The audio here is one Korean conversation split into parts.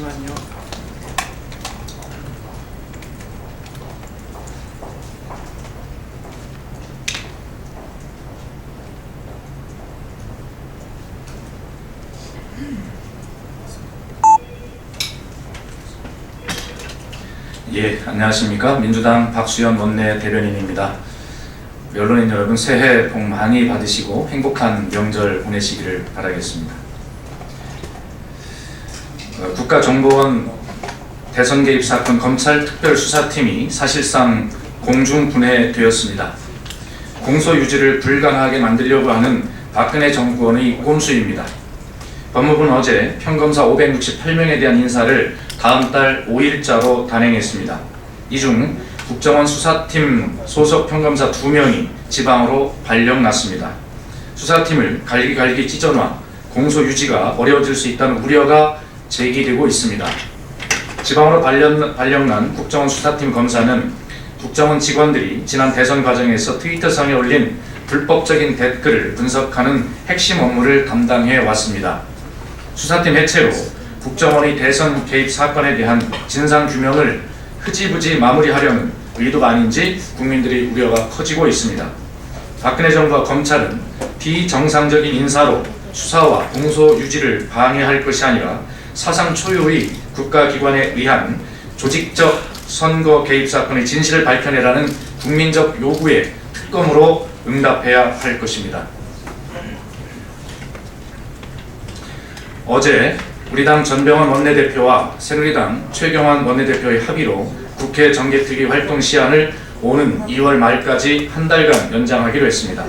잠시만요. 예, 안녕하십니까. 민주당 박수현 원내 대변인입니다. 언론인 여러분 새해 복 많이 받으시고 행복한 명절 보내시기를 바라겠습니다. 어, 국가정보원 대선 개입 사건 검찰 특별수사팀이 사실상 공중 분해되었습니다. 공소 유지를 불가능하게 만들려고 하는 박근혜 정권의 꼼수입니다. 법무부는 어제 평검사 568명에 대한 인사를 다음 달 5일자로 단행했습니다. 이 중 국정원 수사팀 소속 평검사 2명이 지방으로 발령났습니다. 수사팀을 갈기갈기 찢어놔 공소 유지가 어려워질 수 있다는 우려가 제기되고 있습니다. 지방으로 발령, 발령난 국정원 수사팀 검사는 국정원 직원들이 지난 대선 과정에서 트위터상에 올린 불법적인 댓글을 분석하는 핵심 업무를 담당해 왔습니다. 수사팀 해체로 국정원의 대선 개입 사건에 대한 진상 규명을 흐지부지 마무리하려는 의도가 아닌지 국민들의 우려가 커지고 있습니다. 박근혜 정부와 검찰은 비정상적인 인사로 수사와 공소 유지를 방해할 것이 아니라 사상 초유의 국가기관에 의한 조직적 선거 개입 사건의 진실을 밝혀내라는 국민적 요구에 특검으로 응답해야 할 것입니다. 어제 우리 당 전병헌 원내대표와 새누리당 최경환 원내대표의 합의로 국회 정개특위 활동 시한을 오는 2월 말까지 한 달간 연장하기로 했습니다.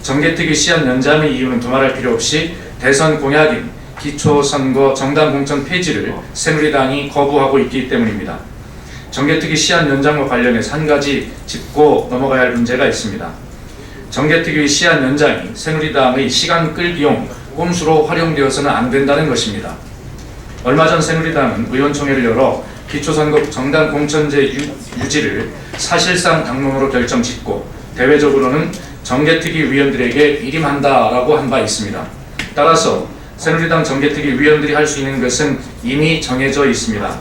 정개특위 시한 연장의 이유는 두말할 필요 없이 대선 공약인 기초선거 정당 공천 폐지를 새누리당이 거부하고 있기 때문입니다. 정개특위 시한 연장과 관련해서 한 가지 짚고 넘어가야 할 문제가 있습니다. 정개특위 시한 연장이 새누리당의 시간 끌기용 꼼수로 활용되어서는 안 된다는 것입니다. 얼마 전 새누리당은 의원총회를 열어 기초선거 정당 공천제 유, 유지를 사실상 당론으로 결정 짓고 대외적으로는 정개특위 위원들에게 일임한다라고 한 바 있습니다. 따라서 새누리당 정개특위 위원들이 할 수 있는 것은 이미 정해져 있습니다.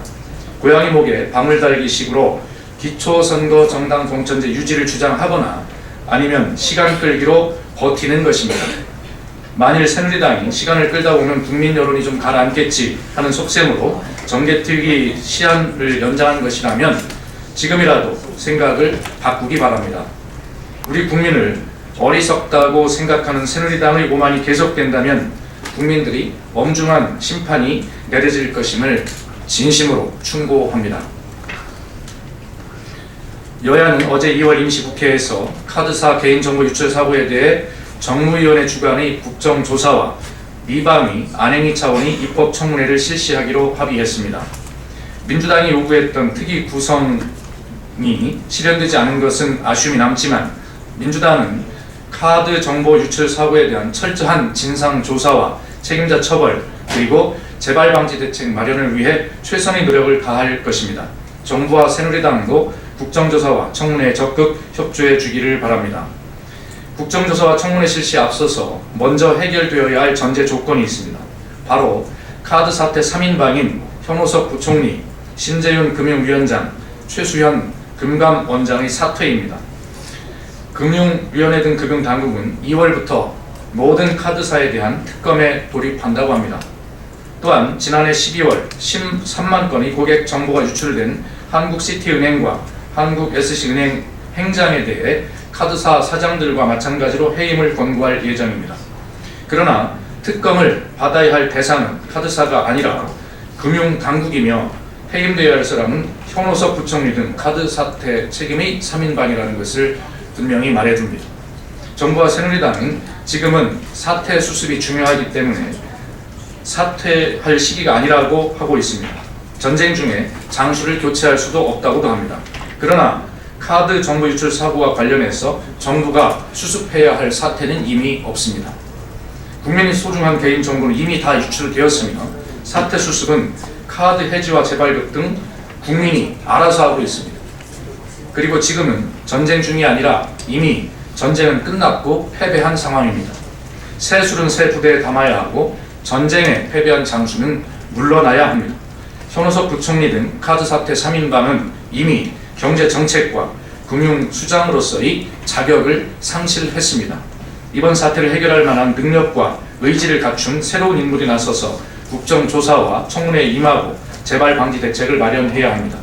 고양이 목에 방울 달기 식으로 기초선거 정당 공천제 유지를 주장하거나 아니면 시간 끌기로 버티는 것입니다. 만일 새누리당이 시간을 끌다 보면 국민 여론이 좀 가라앉겠지 하는 속셈으로 정개특위 시한을 연장한 것이라면 지금이라도 생각을 바꾸기 바랍니다. 우리 국민을 어리석다고 생각하는 새누리당의 오만이 계속된다면 국민들이 엄중한 심판이 내려질 것임을 진심으로 충고합니다. 여야는 어제 2월 임시국회에서 카드사 개인정보 유출 사고에 대해 정무위원회 주관의 국정조사와 미방위, 안행위 차원의 입법 청문회를 실시하기로 합의했습니다. 민주당이 요구했던 특위 구성이 실현되지 않은 것은 아쉬움이 남지만 민주당은 카드 정보 유출 사고에 대한 철저한 진상 조사와 책임자 처벌 그리고 재발 방지 대책 마련을 위해 최선의 노력을 다할 것입니다. 정부와 새누리당도 국정조사와 청문회에 적극 협조해 주기를 바랍니다. 국정조사와 청문회 실시에 앞서서 먼저 해결되어야 할 전제 조건이 있습니다. 바로 카드 사태 3인방인 현호석 부총리, 신재윤 금융위원장, 최수현 금감원장의 사퇴입니다. 금융위원회 등 금융당국은 2월부터 모든 카드사에 대한 특검에 돌입한다고 합니다. 또한 지난해 12월 13만 건의 고객 정보가 유출된 한국시티은행과 한국SC은행 행장에 대해 카드사 사장들과 마찬가지로 해임을 권고할 예정입니다. 그러나 특검을 받아야 할 대상은 카드사가 아니라 금융당국이며 해임되어야 할 사람은 현호석 부총리 등 카드 사태 책임의 3인방이라는 것을 분명히 말해줍니다. 정부와 새누리당은 지금은 사태 수습이 중요하기 때문에 사퇴할 시기가 아니라고 하고 있습니다. 전쟁 중에 장수를 교체할 수도 없다고도 합니다. 그러나 카드 정보 유출 사고와 관련해서 정부가 수습해야 할 사태는 이미 없습니다. 국민의 소중한 개인 정보는 이미 다 유출되었으며 사태 수습은 카드 해지와 재발급 등 국민이 알아서 하고 있습니다. 그리고 지금은 전쟁 중이 아니라 이미 전쟁은 끝났고 패배한 상황입니다. 새 술은 새 부대에 담아야 하고 전쟁에 패배한 장수는 물러나야 합니다. 현호석 부총리 등 카드 사태 3인방은 이미 경제 정책과 금융 수장으로서의 자격을 상실했습니다. 이번 사태를 해결할 만한 능력과 의지를 갖춘 새로운 인물이 나서서 국정조사와 청문회에 임하고 재발 방지 대책을 마련해야 합니다.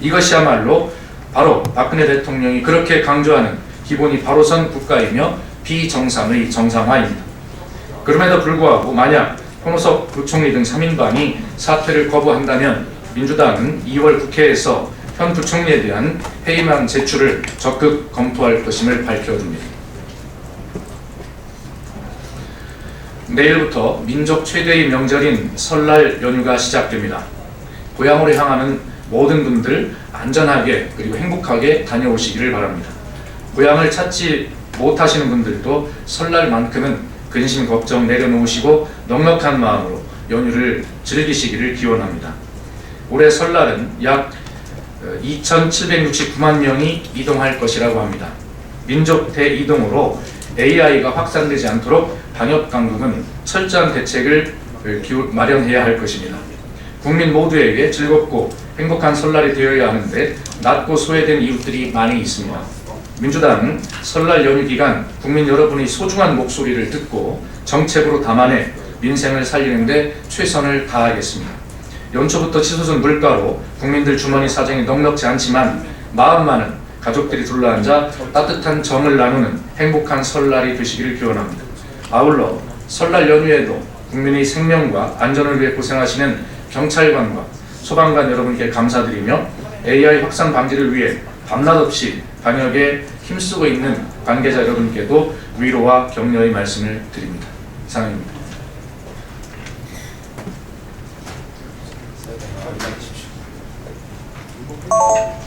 이것이야말로 바로 박근혜 대통령이 그렇게 강조하는 기본이 바로선 국가이며 비정상의 정상화입니다. 그럼에도 불구하고 만약 홍호석 부총리 등 3인방이 사퇴를 거부한다면 민주당은 2월 국회에서 현 부총리에 대한 해임안 제출을 적극 검토할 것임을 밝혀둡니다. 내일부터 민족 최대의 명절인 설날 연휴가 시작됩니다. 고향으로 향하는 모든 분들 안전하게 그리고 행복하게 다녀오시기를 바랍니다. 고향을 찾지 못하시는 분들도 설날만큼은 근심 걱정 내려놓으시고 넉넉한 마음으로 연휴를 즐기시기를 기원합니다. 올해 설날은 약 2,769만 명이 이동할 것이라고 합니다. 민족 대이동으로 AI가 확산되지 않도록 방역 당국은 철저한 대책을 마련해야 할 것입니다. 국민 모두에게 즐겁고 행복한 설날이 되어야 하는데 낮고 소외된 이웃들이 많이 있습니다. 민주당은 설날 연휴 기간 국민 여러분의 소중한 목소리를 듣고 정책으로 담아내 민생을 살리는 데 최선을 다하겠습니다. 연초부터 치솟은 물가로 국민들 주머니 사정이 넉넉지 않지만 마음만은 가족들이 둘러앉아 따뜻한 정을 나누는 행복한 설날이 되시기를 기원합니다. 아울러 설날 연휴에도 국민의 생명과 안전을 위해 고생하시는 경찰관과 소방관 여러분께 감사드리며 AI 확산 방지를 위해 밤낮 없이 방역에 힘쓰고 있는 관계자 여러분께도 위로와 격려의 말씀을 드립니다. 이상입니다. 네,